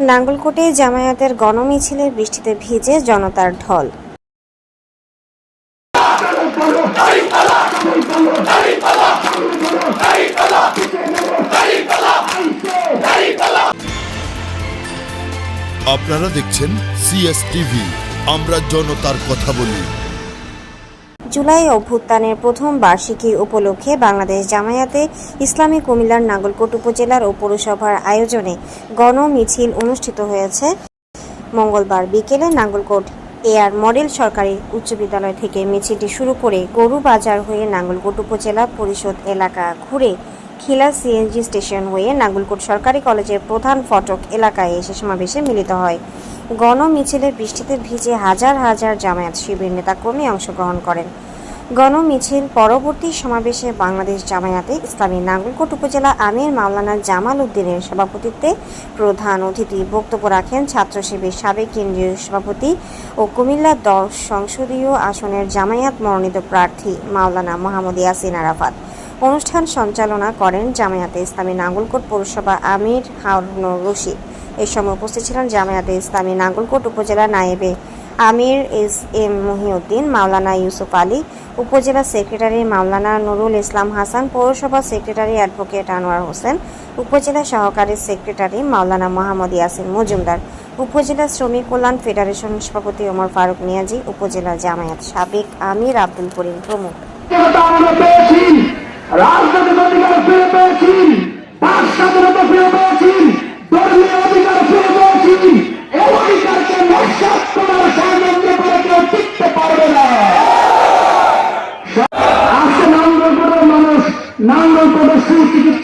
নাঙ্গলকোটে জামায়াতের গণমিছিলে বৃষ্টিতে ভিজে জনতার ঢল। আপনারা দেখছেন সিএস টিভি আমরা জনতার কথা বলি। জুলাই অভ্যুত্থানের প্রথম বার্ষিকী উপলক্ষে বাংলাদেশ জামায়াতে ইসলামী কুমিল্লার নাঙ্গলকোট উপজেলার ও পৌরসভার আয়োজনে গণ মিছিল অনুষ্ঠিত হয়েছে। মঙ্গলবার বিকেলে নাঙ্গলকোট এয়ার মডেল সরকারি উচ্চ বিদ্যালয় থেকে মিছিলটি শুরু করে গরু বাজার হয়ে নাঙ্গলকোট উপজেলা পরিষদ এলাকা ঘুরে খিলা সিএনজি স্টেশন হয়ে নাঙ্গলকোট সরকারি কলেজের প্রধান ফটক এলাকায় এসে সমাবেশে মিলিত হয়। গণ মিছিলে বৃষ্টিতে ভিজে হাজার হাজার জামায়াত শিবির নেতাকর্মী অংশগ্রহণ করেন। গণ মিছিল পরবর্তী সমাবেশে বাংলাদেশ জামায়াতে ইসলামী নাঙ্গলকোট উপজেলা আমির মাওলানা জামাল উদ্দিনের সভাপতিত্বে প্রধান অতিথি বক্তব্য রাখেন ছাত্র শিবির সাবেক কেন্দ্রীয় সভাপতি ও কুমিল্লা দশ সংসদীয় আসনের জামায়াত মনোনীত প্রার্থী মাওলানা মোহাম্মদ ইয়াসিন আরাফাত। অনুষ্ঠান সঞ্চালনা করেন জামায়াতে ইসলামী নাঙ্গলকোট পৌরসভা আমির হারুনুর রশিদ। এ সময় উপস্থিত ছিলেন জামায়াতে ইসলামী নাঙ্গলকোট উপজেলা নায়েবে আমির এস এম মহিউদ্দিন, মাওলানা ইউসুফ আলী, উপজেলা সেক্রেটারি মাওলানা নুরুল ইসলাম হাসান, পৌরসভা সেক্রেটারি অ্যাডভোকেট আনোয়ার হোসেন, উপজেলা সহকারী সেক্রেটারি মাওলানা মোহাম্মদ ইয়াসিন মজুমদার, উপজেলা শ্রমিক কল্যাণ ফেডারেশন সভাপতি ওমর ফারুক নিয়াজি উপজেলা জামায়াত সাবেক আমির আব্দুল করিম প্রমুখ। রাজনৈতিক অধিকার ফিরে পেয়েছি।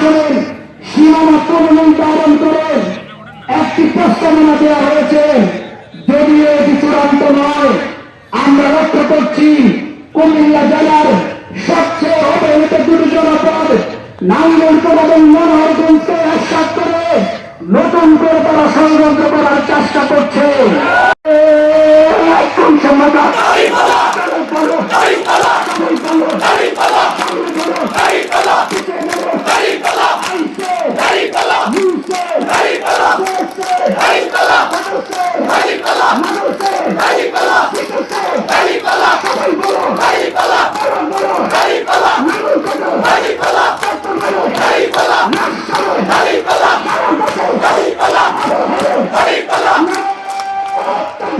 আসনের সীমামাত্র নির্ধারণ করে একটি প্রস্তাবনা দেওয়া হয়েছে যদিও এটি চূড়ান্ত নয়, আমরা লক্ষ্য করছি কুমিল্লা জেলার সবচেয়ে অবহেলিত একসাথ করে নতুন করে তারা ষড়যন্ত্র করার চেষ্টা করছে।